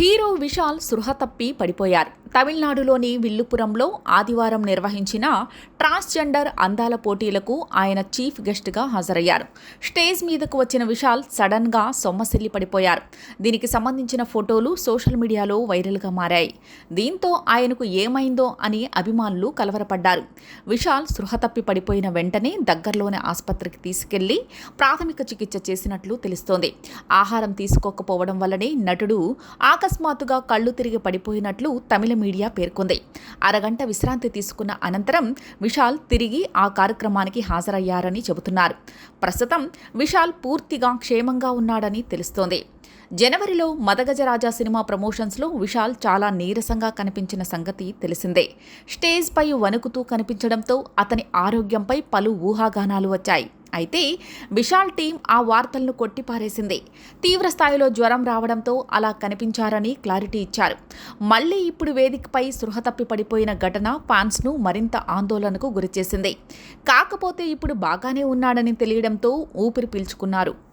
Hero Vishal సృహ తప్పి పడిపోయారు. తమిళనాడులోని విల్లుపురంలో ఆదివారం నిర్వహించిన ట్రాన్స్జెండర్ అందాల పోటీలకు ఆయన చీఫ్ గెస్ట్గా హాజరయ్యారు. స్టేజ్ మీదకు వచ్చిన విశాల్ సడన్గా సొమ్మసిల్లి పడిపోయారు. దీనికి సంబంధించిన ఫోటోలు సోషల్ మీడియాలో వైరల్గా మారాయి. దీంతో ఆయనకు ఏమైందో అని అభిమానులు కలవరపడ్డారు. విశాల్ సృహ తప్పి పడిపోయిన వెంటనే దగ్గరలోని ఆసుపత్రికి తీసుకెళ్ళి ప్రాథమిక చికిత్స చేసినట్లు తెలుస్తోంది. ఆహారం తీసుకోకపోవడం వల్లనే నటుడు అకస్మాత్తుగా కళ్ళు తిరిగి పడిపోయినట్లు తమిళ మీడియా పేర్కొంది. అరగంట విశ్రాంతి తీసుకున్న అనంతరం విశాల్ తిరిగి ఆ కార్యక్రమానికి హాజరయ్యారని చెబుతున్నారు. ప్రస్తుతం విశాల్ పూర్తిగా క్షేమంగా ఉన్నాడని తెలుస్తోంది. జనవరిలో మదగజరాజా సినిమా ప్రమోషన్స్లో విశాల్ చాలా నీరసంగా కనిపించిన సంగతి తెలిసిందే. స్టేజ్పై వణుకుతూ కనిపించడంతో అతని ఆరోగ్యంపై పలు ఊహాగానాలు వచ్చాయి. అయితే విశాల్ టీం ఆ వార్తలను కొట్టిపారేసింది. తీవ్ర స్థాయిలో జ్వరం రావడంతో అలా కనిపించారని క్లారిటీ ఇచ్చారు. మళ్ళీ ఇప్పుడు వేదికపై సృహ తప్పి పడిపోయిన ఘటన ఫ్యాన్స్ను మరింత ఆందోళనకు గురిచేసింది. కాకపోతే ఇప్పుడు బాగానే ఉన్నాడని తెలియడంతో ఊపిరి పీల్చుకున్నారు.